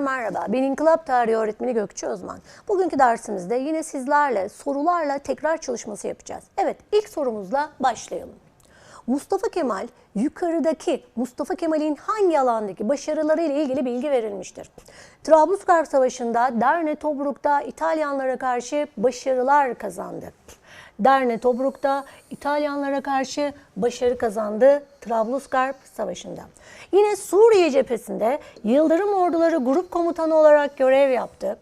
Merhaba. Ben İnkılap Tarihi Öğretmeni Gökçe Özman. Bugünkü dersimizde yine sizlerle sorularla tekrar çalışması yapacağız. Evet ilk sorumuzla başlayalım. Mustafa Kemal yukarıdaki Mustafa Kemal'in hangi alandaki başarıları ile ilgili bilgi verilmiştir? Trablusgarp Savaşı'nda Derne Tobruk'ta İtalyanlara karşı başarılar kazandı. Derne Tobruk'ta İtalyanlara karşı başarı kazandı Trablusgarp Savaşı'nda. Yine Suriye cephesinde Yıldırım Orduları Grup Komutanı olarak görev yaptı.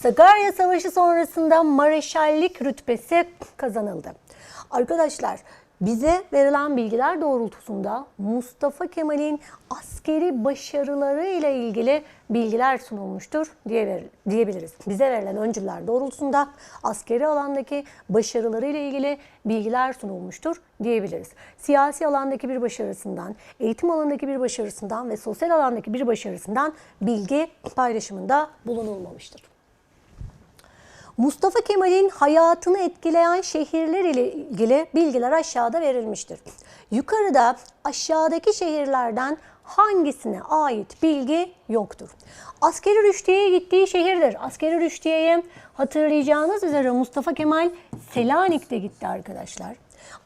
Sakarya Savaşı sonrasında mareşallik rütbesi kazanıldı. Arkadaşlar bize verilen bilgiler doğrultusunda Mustafa Kemal'in askeri başarıları ile ilgili bilgiler sunulmuştur diye diyebiliriz. Bize verilen öncüler doğrultusunda askeri alandaki başarıları ile ilgili bilgiler sunulmuştur diyebiliriz. Siyasi alandaki bir başarısından, eğitim alanındaki bir başarısından ve sosyal alandaki bir başarısından bilgi paylaşımında bulunulmamıştır. Mustafa Kemal'in hayatını etkileyen şehirler ile ilgili bilgiler aşağıda verilmiştir. Yukarıda aşağıdaki şehirlerden hangisine ait bilgi yoktur? Askeri rüştiyeye gittiği şehirdir. Askeri rüştiyeye hatırlayacağınız üzere Mustafa Kemal Selanik'te gitti arkadaşlar.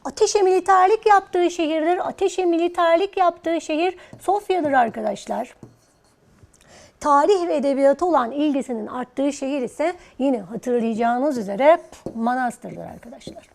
Ateşe militerlik yaptığı şehirdir. Ateşe militerlik yaptığı şehir Sofya'dır arkadaşlar tarih ve edebiyatı olan ilgisinin arttığı şehir ise yine hatırlayacağınız üzere Manastır'dır arkadaşlar.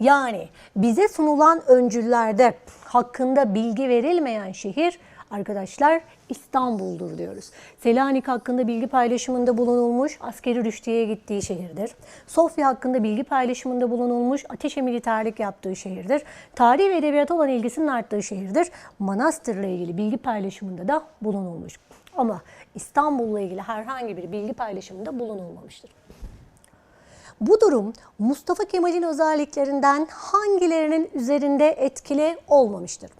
Yani bize sunulan öncüllerde hakkında bilgi verilmeyen şehir arkadaşlar İstanbul'dur diyoruz. Selanik hakkında bilgi paylaşımında bulunulmuş, askeri rüştiyeye gittiği şehirdir. Sofya hakkında bilgi paylaşımında bulunulmuş, ateşe militerlik yaptığı şehirdir. Tarih ve edebiyata olan ilgisinin arttığı şehirdir. Manastır'la ilgili bilgi paylaşımında da bulunulmuş. Ama İstanbul'la ilgili herhangi bir bilgi paylaşımında bulunulmamıştır. Bu durum Mustafa Kemal'in özelliklerinden hangilerinin üzerinde etkili olmamıştır?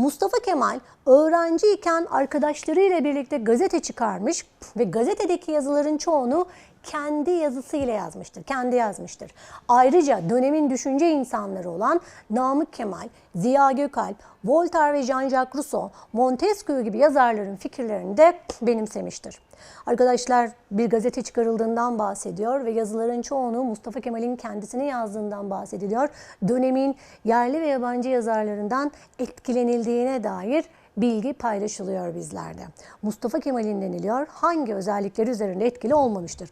Mustafa Kemal öğrenciyken arkadaşlarıyla birlikte gazete çıkarmış ve gazetedeki yazıların çoğunu kendi yazısıyla yazmıştır, kendi yazmıştır. Ayrıca dönemin düşünce insanları olan Namık Kemal, Ziya Gökalp, Voltaire ve Jean-Jacques Rousseau, Montesquieu gibi yazarların fikirlerini de benimsemiştir. Arkadaşlar bir gazete çıkarıldığından bahsediyor ve yazıların çoğunu Mustafa Kemal'in kendisini yazdığından bahsediliyor. Dönemin yerli ve yabancı yazarlarından etkilenildiğine dair bilgi paylaşılıyor bizlerde. Mustafa Kemal'in deniliyor hangi özellikleri üzerinde etkili olmamıştır?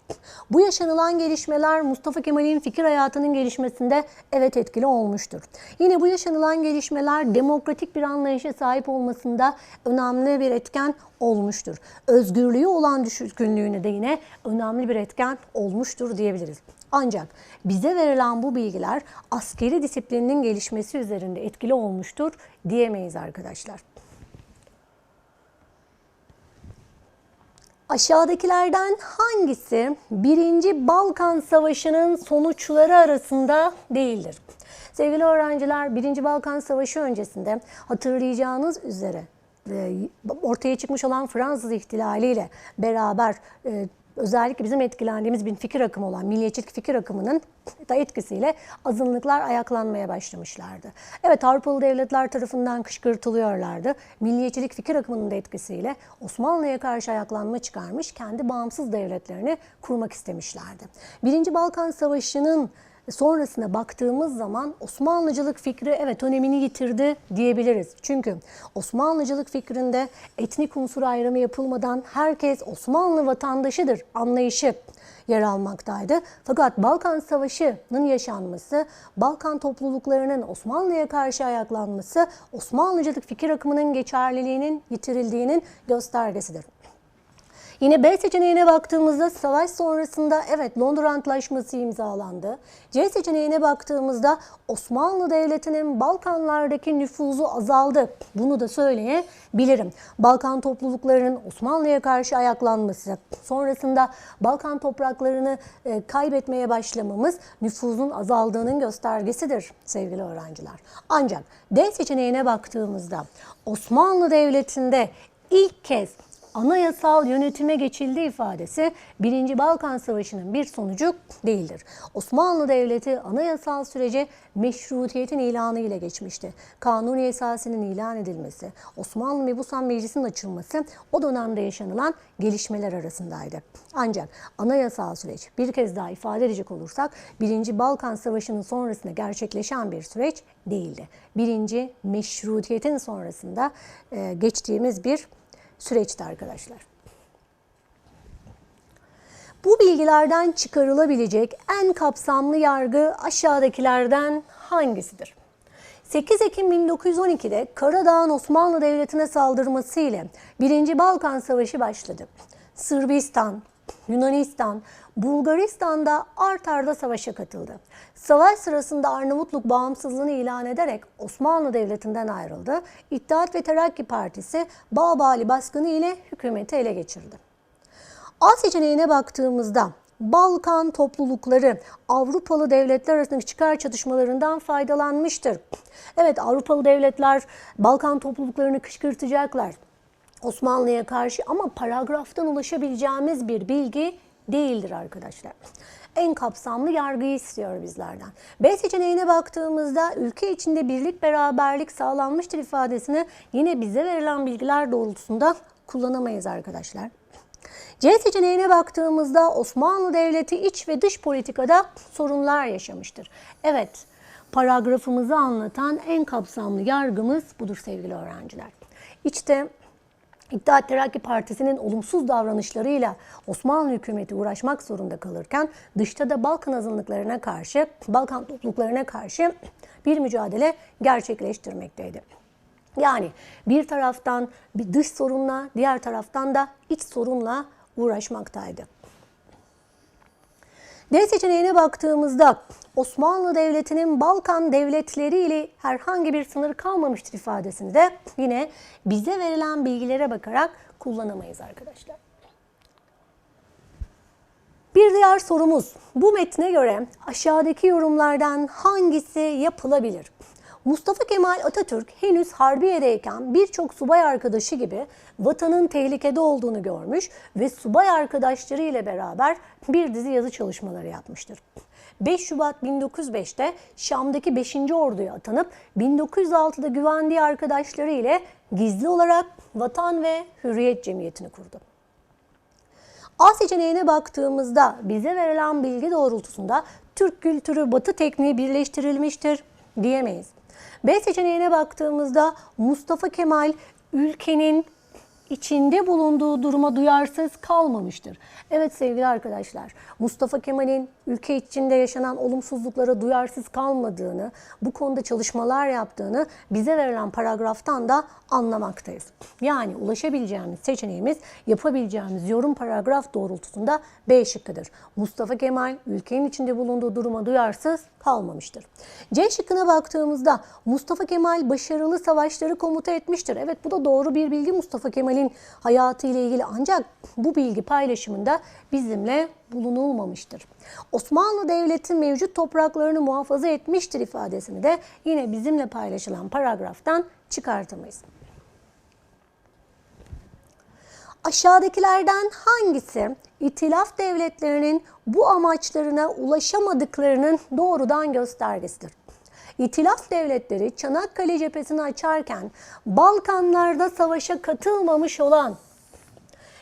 Bu yaşanılan gelişmeler Mustafa Kemal'in fikir hayatının gelişmesinde evet etkili olmuştur. Yine bu yaşanılan gelişmeler demokratik bir anlayışa sahip olmasında önemli bir etken olmuştur. Özgürlüğü olan düşkünlüğüne de yine önemli bir etken olmuştur diyebiliriz. Ancak bize verilen bu bilgiler askeri disiplininin gelişmesi üzerinde etkili olmuştur diyemeyiz arkadaşlar. Aşağıdakilerden hangisi 1. Balkan Savaşı'nın sonuçları arasında değildir? Sevgili öğrenciler 1. Balkan Savaşı öncesinde hatırlayacağınız üzere e, ortaya çıkmış olan Fransız ihtilaliyle beraber e, özellikle bizim etkilendiğimiz bir fikir akımı olan milliyetçilik fikir akımının da etkisiyle azınlıklar ayaklanmaya başlamışlardı. Evet Avrupalı devletler tarafından kışkırtılıyorlardı. Milliyetçilik fikir akımının da etkisiyle Osmanlı'ya karşı ayaklanma çıkarmış, kendi bağımsız devletlerini kurmak istemişlerdi. Birinci Balkan Savaşı'nın sonrasına baktığımız zaman Osmanlıcılık fikri evet önemini yitirdi diyebiliriz. Çünkü Osmanlıcılık fikrinde etnik unsur ayrımı yapılmadan herkes Osmanlı vatandaşıdır anlayışı yer almaktaydı. Fakat Balkan Savaşı'nın yaşanması, Balkan topluluklarının Osmanlı'ya karşı ayaklanması Osmanlıcılık fikir akımının geçerliliğinin yitirildiğinin göstergesidir. Yine B seçeneğine baktığımızda savaş sonrasında evet Londra Antlaşması imzalandı. C seçeneğine baktığımızda Osmanlı Devleti'nin Balkanlardaki nüfuzu azaldı. Bunu da söyleyebilirim. Balkan topluluklarının Osmanlı'ya karşı ayaklanması, sonrasında Balkan topraklarını e, kaybetmeye başlamamız nüfuzun azaldığının göstergesidir sevgili öğrenciler. Ancak D seçeneğine baktığımızda Osmanlı Devleti'nde ilk kez anayasal yönetime geçildi ifadesi 1. Balkan Savaşı'nın bir sonucu değildir. Osmanlı Devleti anayasal sürece meşrutiyetin ilanı ile geçmişti. Kanuni esasının ilan edilmesi, Osmanlı Mebusan Meclisi'nin açılması o dönemde yaşanılan gelişmeler arasındaydı. Ancak anayasal süreç bir kez daha ifade edecek olursak 1. Balkan Savaşı'nın sonrasında gerçekleşen bir süreç değildi. Birinci meşrutiyetin sonrasında geçtiğimiz bir süreçti arkadaşlar. Bu bilgilerden çıkarılabilecek en kapsamlı yargı aşağıdakilerden hangisidir? 8 Ekim 1912'de Karadağ'ın Osmanlı Devleti'ne saldırması ile 1. Balkan Savaşı başladı. Sırbistan, Yunanistan, Bulgaristan'da art arda savaşa katıldı. Savaş sırasında Arnavutluk bağımsızlığını ilan ederek Osmanlı Devleti'nden ayrıldı. İttihat ve Terakki Partisi Bağbali baskını ile hükümeti ele geçirdi. A seçeneğine baktığımızda Balkan toplulukları Avrupalı devletler arasındaki çıkar çatışmalarından faydalanmıştır. Evet Avrupalı devletler Balkan topluluklarını kışkırtacaklar. Osmanlı'ya karşı ama paragraftan ulaşabileceğimiz bir bilgi değildir arkadaşlar. En kapsamlı yargıyı istiyor bizlerden. B seçeneğine baktığımızda ülke içinde birlik beraberlik sağlanmıştır ifadesini yine bize verilen bilgiler doğrultusunda kullanamayız arkadaşlar. C seçeneğine baktığımızda Osmanlı Devleti iç ve dış politikada sorunlar yaşamıştır. Evet, paragrafımızı anlatan en kapsamlı yargımız budur sevgili öğrenciler. İçte İttihat Terakki Partisi'nin olumsuz davranışlarıyla Osmanlı hükümeti uğraşmak zorunda kalırken dışta da Balkan azınlıklarına karşı, Balkan topluluklarına karşı bir mücadele gerçekleştirmekteydi. Yani bir taraftan bir dış sorunla, diğer taraftan da iç sorunla uğraşmaktaydı. D seçeneğine baktığımızda Osmanlı Devleti'nin Balkan devletleri ile herhangi bir sınır kalmamıştır ifadesini de yine bize verilen bilgilere bakarak kullanamayız arkadaşlar. Bir diğer sorumuz bu metne göre aşağıdaki yorumlardan hangisi yapılabilir? Mustafa Kemal Atatürk henüz Harbiye'deyken birçok subay arkadaşı gibi vatanın tehlikede olduğunu görmüş ve subay arkadaşları ile beraber bir dizi yazı çalışmaları yapmıştır. 5 Şubat 1905'te Şam'daki 5. Ordu'ya atanıp 1906'da güvendiği arkadaşları ile gizli olarak Vatan ve Hürriyet Cemiyeti'ni kurdu. A seçeneğine baktığımızda bize verilen bilgi doğrultusunda Türk kültürü Batı tekniği birleştirilmiştir diyemeyiz. B seçeneğine baktığımızda Mustafa Kemal ülkenin içinde bulunduğu duruma duyarsız kalmamıştır. Evet sevgili arkadaşlar, Mustafa Kemal'in ülke içinde yaşanan olumsuzluklara duyarsız kalmadığını, bu konuda çalışmalar yaptığını bize verilen paragraftan da anlamaktayız. Yani ulaşabileceğimiz seçeneğimiz, yapabileceğimiz yorum paragraf doğrultusunda B şıkkıdır. Mustafa Kemal ülkenin içinde bulunduğu duruma duyarsız kalmamıştır. C şıkkına baktığımızda Mustafa Kemal başarılı savaşları komuta etmiştir. Evet bu da doğru bir bilgi Mustafa Kemal'in hayatı ile ilgili ancak bu bilgi paylaşımında bizimle bulunulmamıştır. Osmanlı Devleti mevcut topraklarını muhafaza etmiştir ifadesini de yine bizimle paylaşılan paragraftan çıkartamayız. Aşağıdakilerden hangisi itilaf devletlerinin bu amaçlarına ulaşamadıklarının doğrudan göstergesidir? İtilaf devletleri Çanakkale cephesini açarken Balkanlarda savaşa katılmamış olan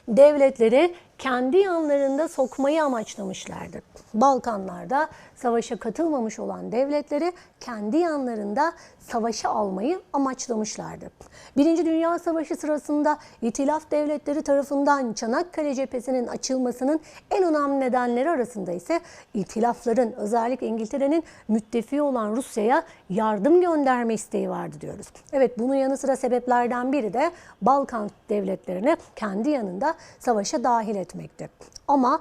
devletleri kendi yanlarında sokmayı amaçlamışlardır. Balkanlarda savaşa katılmamış olan devletleri kendi yanlarında savaşa almayı amaçlamışlardı. Birinci Dünya Savaşı sırasında İtilaf devletleri tarafından Çanakkale cephesinin açılmasının en önemli nedenleri arasında ise İtilafların özellikle İngiltere'nin müttefiği olan Rusya'ya yardım gönderme isteği vardı diyoruz. Evet bunun yanı sıra sebeplerden biri de Balkan devletlerini kendi yanında savaşa dahil etmekti. Ama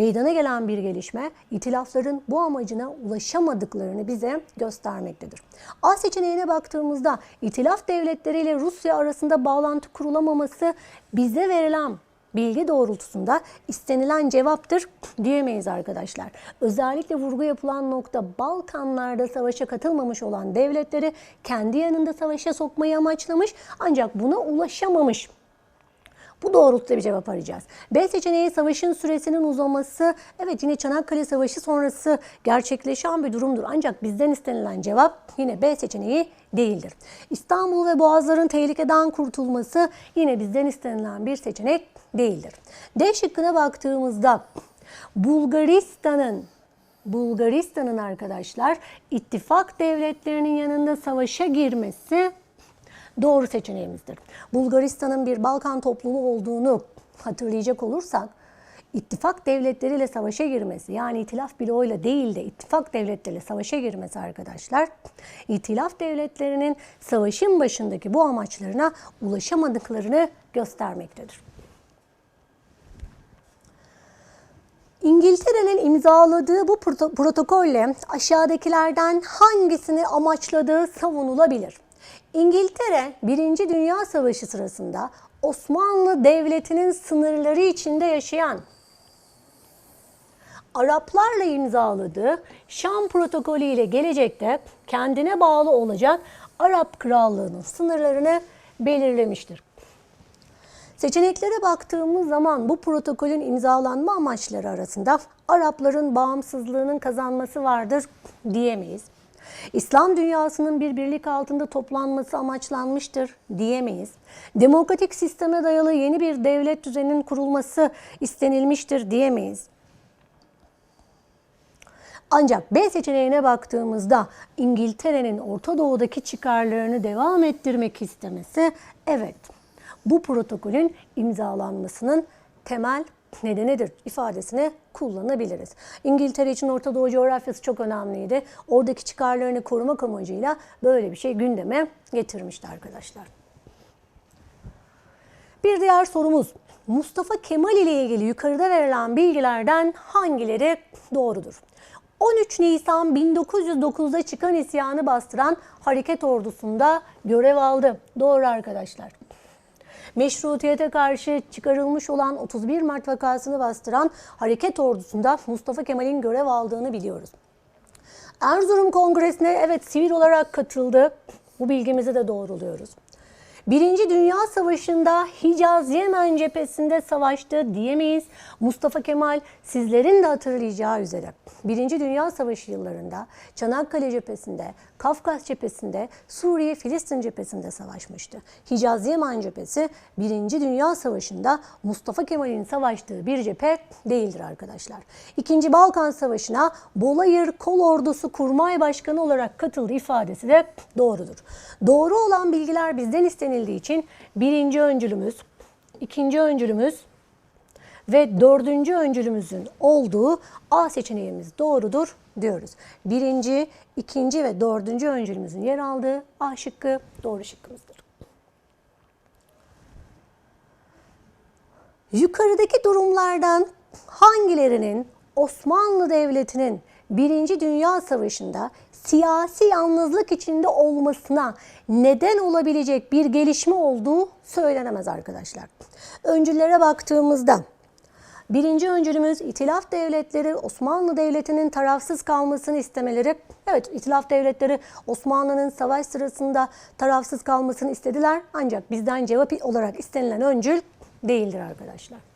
meydana gelen bir gelişme itilafların bu amacına ulaşamadıklarını bize göstermektedir. A seçeneğine baktığımızda itilaf devletleri ile Rusya arasında bağlantı kurulamaması bize verilen bilgi doğrultusunda istenilen cevaptır diyemeyiz arkadaşlar. Özellikle vurgu yapılan nokta Balkanlarda savaşa katılmamış olan devletleri kendi yanında savaşa sokmayı amaçlamış ancak buna ulaşamamış Bu doğrultuda bir cevap arayacağız. B seçeneği savaşın süresinin uzaması. Evet yine Çanakkale Savaşı sonrası gerçekleşen bir durumdur. Ancak bizden istenilen cevap yine B seçeneği değildir. İstanbul ve Boğazların tehlikeden kurtulması yine bizden istenilen bir seçenek değildir. D şıkkına baktığımızda Bulgaristan'ın Bulgaristan'ın arkadaşlar ittifak devletlerinin yanında savaşa girmesi doğru seçeneğimizdir. Bulgaristan'ın bir Balkan topluluğu olduğunu hatırlayacak olursak ittifak devletleriyle savaşa girmesi yani itilaf bloğuyla değil de ittifak devletleriyle savaşa girmesi arkadaşlar itilaf devletlerinin savaşın başındaki bu amaçlarına ulaşamadıklarını göstermektedir. İngiltere'nin imzaladığı bu proto- protokolle aşağıdakilerden hangisini amaçladığı savunulabilir? İngiltere 1. Dünya Savaşı sırasında Osmanlı Devleti'nin sınırları içinde yaşayan Araplarla imzaladığı Şam protokolü ile gelecekte kendine bağlı olacak Arap Krallığı'nın sınırlarını belirlemiştir. Seçeneklere baktığımız zaman bu protokolün imzalanma amaçları arasında Arapların bağımsızlığının kazanması vardır diyemeyiz. İslam dünyasının bir birlik altında toplanması amaçlanmıştır diyemeyiz. Demokratik sisteme dayalı yeni bir devlet düzeninin kurulması istenilmiştir diyemeyiz. Ancak B seçeneğine baktığımızda İngiltere'nin Orta Doğu'daki çıkarlarını devam ettirmek istemesi evet bu protokolün imzalanmasının temel nedenidir ifadesini kullanabiliriz. İngiltere için Orta Doğu coğrafyası çok önemliydi. Oradaki çıkarlarını korumak amacıyla böyle bir şey gündeme getirmişti arkadaşlar. Bir diğer sorumuz. Mustafa Kemal ile ilgili yukarıda verilen bilgilerden hangileri doğrudur? 13 Nisan 1909'da çıkan isyanı bastıran hareket ordusunda görev aldı. Doğru arkadaşlar. Meşrutiyete karşı çıkarılmış olan 31 Mart vakasını bastıran hareket ordusunda Mustafa Kemal'in görev aldığını biliyoruz. Erzurum Kongresi'ne evet sivil olarak katıldı. Bu bilgimizi de doğruluyoruz. Birinci Dünya Savaşı'nda Hicaz Yemen cephesinde savaştı diyemeyiz. Mustafa Kemal sizlerin de hatırlayacağı üzere Birinci Dünya Savaşı yıllarında Çanakkale cephesinde, Kafkas cephesinde, Suriye Filistin cephesinde savaşmıştı. Hicaz Yemen cephesi Birinci Dünya Savaşı'nda Mustafa Kemal'in savaştığı bir cephe değildir arkadaşlar. İkinci Balkan Savaşı'na Bolayır Kol Ordusu Kurmay Başkanı olarak katıldı ifadesi de doğrudur. Doğru olan bilgiler bizden istenildiği için birinci öncülümüz, ikinci öncülümüz ve dördüncü öncülümüzün olduğu A seçeneğimiz doğrudur diyoruz. Birinci, ikinci ve dördüncü öncülümüzün yer aldığı A şıkkı doğru şıkkımızdır. Yukarıdaki durumlardan hangilerinin Osmanlı Devleti'nin Birinci Dünya Savaşı'nda siyasi yalnızlık içinde olmasına neden olabilecek bir gelişme olduğu söylenemez arkadaşlar. Öncüllere baktığımızda Birinci öncülümüz İtilaf devletleri Osmanlı Devleti'nin tarafsız kalmasını istemeleri. Evet İtilaf devletleri Osmanlı'nın savaş sırasında tarafsız kalmasını istediler. Ancak bizden cevap olarak istenilen öncül değildir arkadaşlar.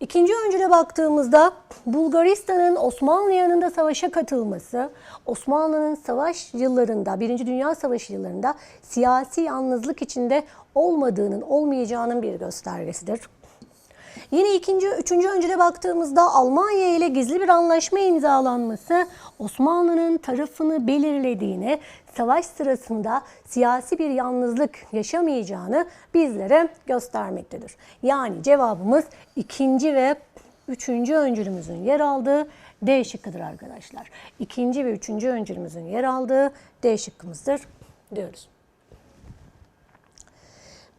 İkinci öncüle baktığımızda Bulgaristan'ın Osmanlı yanında savaşa katılması, Osmanlı'nın savaş yıllarında, Birinci Dünya Savaşı yıllarında siyasi yalnızlık içinde olmadığının, olmayacağının bir göstergesidir. Yine ikinci, üçüncü öncüle baktığımızda Almanya ile gizli bir anlaşma imzalanması Osmanlı'nın tarafını belirlediğini, savaş sırasında siyasi bir yalnızlık yaşamayacağını bizlere göstermektedir. Yani cevabımız ikinci ve üçüncü öncülümüzün yer aldığı D şıkkıdır arkadaşlar. İkinci ve üçüncü öncülümüzün yer aldığı D şıkkımızdır diyoruz.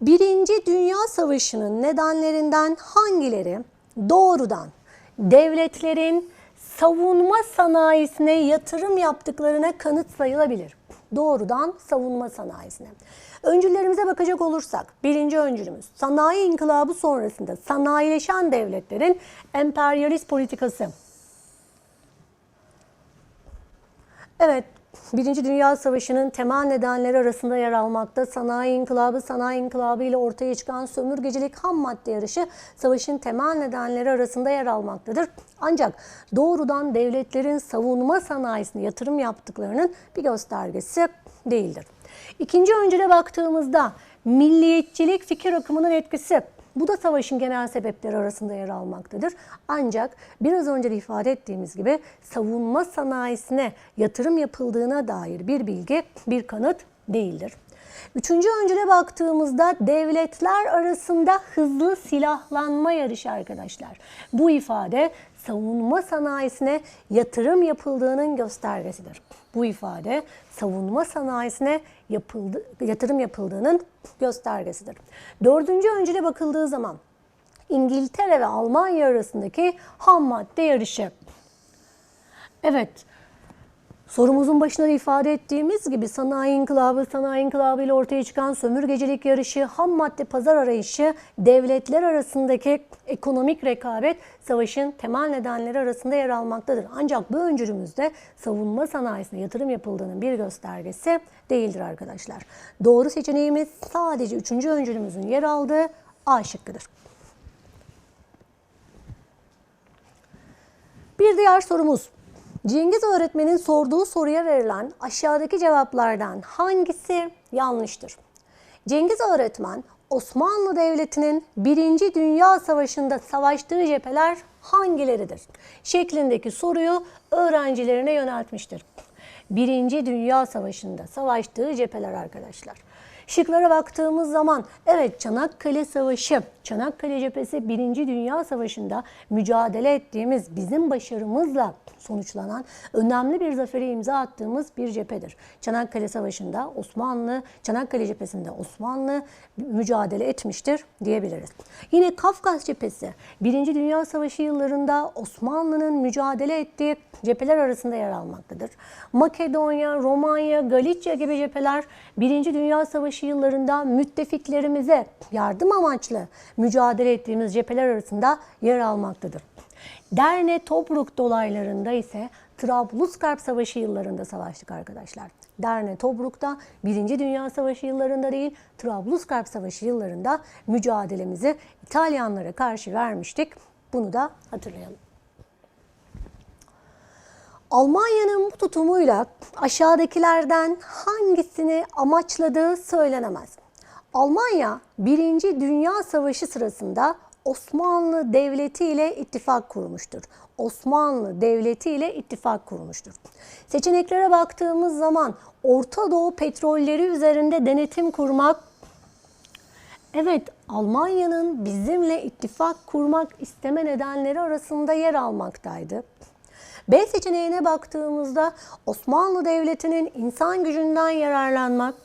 Birinci Dünya Savaşı'nın nedenlerinden hangileri doğrudan devletlerin savunma sanayisine yatırım yaptıklarına kanıt sayılabilir? Doğrudan savunma sanayisine. Öncüllerimize bakacak olursak birinci öncülümüz sanayi inkılabı sonrasında sanayileşen devletlerin emperyalist politikası. Evet Birinci Dünya Savaşı'nın temel nedenleri arasında yer almakta. Sanayi inkılabı, sanayi inkılabı ile ortaya çıkan sömürgecilik ham madde yarışı savaşın temel nedenleri arasında yer almaktadır. Ancak doğrudan devletlerin savunma sanayisine yatırım yaptıklarının bir göstergesi değildir. İkinci öncüle baktığımızda milliyetçilik fikir akımının etkisi. Bu da savaşın genel sebepleri arasında yer almaktadır. Ancak biraz önce de ifade ettiğimiz gibi savunma sanayisine yatırım yapıldığına dair bir bilgi, bir kanıt değildir. Üçüncü öncüle baktığımızda devletler arasında hızlı silahlanma yarışı arkadaşlar. Bu ifade savunma sanayisine yatırım yapıldığının göstergesidir. Bu ifade savunma sanayisine yapıldı, yatırım yapıldığının göstergesidir. Dördüncü öncüle bakıldığı zaman İngiltere ve Almanya arasındaki ham madde yarışı. Evet, Sorumuzun başında da ifade ettiğimiz gibi sanayi inkılabı, sanayi inkılabı ile ortaya çıkan sömürgecilik yarışı, ham madde pazar arayışı, devletler arasındaki ekonomik rekabet savaşın temel nedenleri arasında yer almaktadır. Ancak bu öncülümüzde savunma sanayisine yatırım yapıldığının bir göstergesi değildir arkadaşlar. Doğru seçeneğimiz sadece üçüncü öncülümüzün yer aldığı A şıkkıdır. Bir diğer sorumuz. Cengiz öğretmenin sorduğu soruya verilen aşağıdaki cevaplardan hangisi yanlıştır? Cengiz öğretmen Osmanlı Devleti'nin Birinci Dünya Savaşı'nda savaştığı cepheler hangileridir? Şeklindeki soruyu öğrencilerine yöneltmiştir. Birinci Dünya Savaşı'nda savaştığı cepheler arkadaşlar. Şıklara baktığımız zaman evet Çanakkale Savaşı, Çanakkale cephesi Birinci Dünya Savaşı'nda mücadele ettiğimiz bizim başarımızla sonuçlanan önemli bir zafere imza attığımız bir cephedir. Çanakkale Savaşı'nda Osmanlı, Çanakkale cephesinde Osmanlı mücadele etmiştir diyebiliriz. Yine Kafkas cephesi Birinci Dünya Savaşı yıllarında Osmanlı'nın mücadele ettiği cepheler arasında yer almaktadır. Makedonya, Romanya, Galicia gibi cepheler Birinci Dünya Savaşı yıllarında müttefiklerimize yardım amaçlı mücadele ettiğimiz cepheler arasında yer almaktadır. Derne Tobruk dolaylarında ise Trablusgarp Savaşı yıllarında savaştık arkadaşlar. Derne Tobruk'ta Birinci Dünya Savaşı yıllarında değil, Trablusgarp Savaşı yıllarında mücadelemizi İtalyanlara karşı vermiştik. Bunu da hatırlayalım. Almanya'nın bu tutumuyla aşağıdakilerden hangisini amaçladığı söylenemez. Almanya Birinci Dünya Savaşı sırasında Osmanlı Devleti ile ittifak kurmuştur. Osmanlı Devleti ile ittifak kurmuştur. Seçeneklere baktığımız zaman Orta Doğu petrolleri üzerinde denetim kurmak Evet, Almanya'nın bizimle ittifak kurmak isteme nedenleri arasında yer almaktaydı. B seçeneğine baktığımızda Osmanlı Devleti'nin insan gücünden yararlanmak.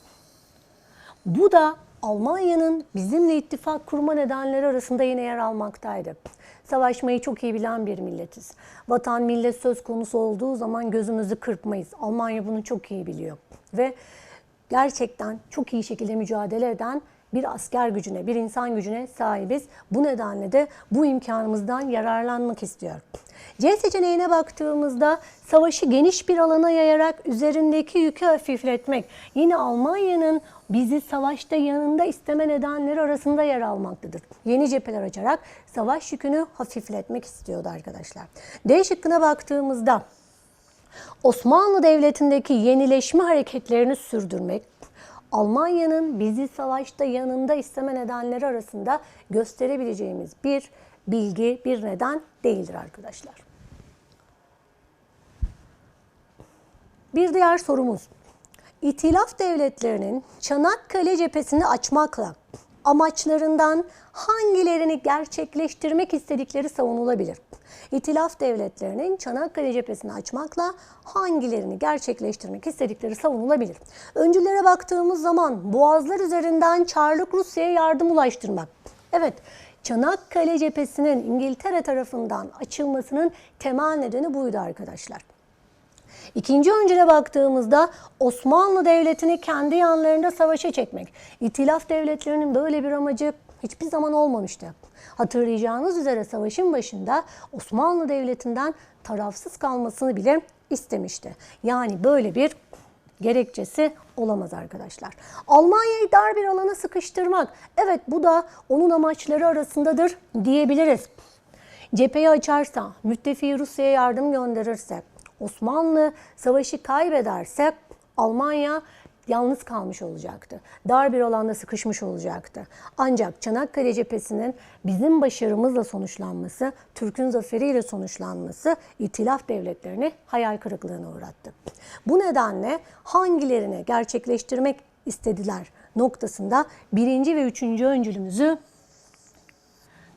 Bu da Almanya'nın bizimle ittifak kurma nedenleri arasında yine yer almaktaydı. Savaşmayı çok iyi bilen bir milletiz. Vatan millet söz konusu olduğu zaman gözümüzü kırpmayız. Almanya bunu çok iyi biliyor. Ve gerçekten çok iyi şekilde mücadele eden bir asker gücüne, bir insan gücüne sahibiz. Bu nedenle de bu imkanımızdan yararlanmak istiyor. C seçeneğine baktığımızda savaşı geniş bir alana yayarak üzerindeki yükü hafifletmek. Yine Almanya'nın bizi savaşta yanında isteme nedenleri arasında yer almaktadır. Yeni cepheler açarak savaş yükünü hafifletmek istiyordu arkadaşlar. D şıkkına baktığımızda Osmanlı Devleti'ndeki yenileşme hareketlerini sürdürmek, Almanya'nın bizi savaşta yanında isteme nedenleri arasında gösterebileceğimiz bir bilgi, bir neden değildir arkadaşlar. Bir diğer sorumuz. İtilaf devletlerinin Çanakkale cephesini açmakla amaçlarından hangilerini gerçekleştirmek istedikleri savunulabilir. İtilaf devletlerinin Çanakkale cephesini açmakla hangilerini gerçekleştirmek istedikleri savunulabilir. Öncülere baktığımız zaman boğazlar üzerinden Çarlık Rusya'ya yardım ulaştırmak. Evet, Çanakkale cephesinin İngiltere tarafından açılmasının temel nedeni buydu arkadaşlar. İkinci öncüle baktığımızda Osmanlı Devleti'ni kendi yanlarında savaşa çekmek. İtilaf devletlerinin böyle bir amacı hiçbir zaman olmamıştı. Hatırlayacağınız üzere savaşın başında Osmanlı Devleti'nden tarafsız kalmasını bile istemişti. Yani böyle bir gerekçesi olamaz arkadaşlar. Almanya'yı dar bir alana sıkıştırmak. Evet bu da onun amaçları arasındadır diyebiliriz. Cepheyi açarsa, müttefiği Rusya'ya yardım gönderirse, Osmanlı savaşı kaybederse Almanya yalnız kalmış olacaktı. Dar bir alanda sıkışmış olacaktı. Ancak Çanakkale cephesinin bizim başarımızla sonuçlanması, Türk'ün zaferiyle sonuçlanması itilaf devletlerini hayal kırıklığına uğrattı. Bu nedenle hangilerini gerçekleştirmek istediler noktasında birinci ve üçüncü öncülümüzü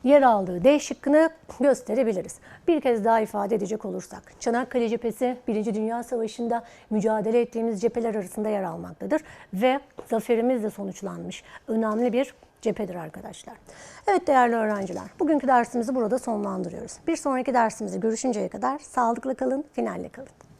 yer aldığı D şıkkını gösterebiliriz. Bir kez daha ifade edecek olursak, Çanakkale cephesi 1. Dünya Savaşı'nda mücadele ettiğimiz cepheler arasında yer almaktadır ve zaferimizle sonuçlanmış önemli bir cephedir arkadaşlar. Evet değerli öğrenciler, bugünkü dersimizi burada sonlandırıyoruz. Bir sonraki dersimizde görüşünceye kadar sağlıklı kalın, finalle kalın.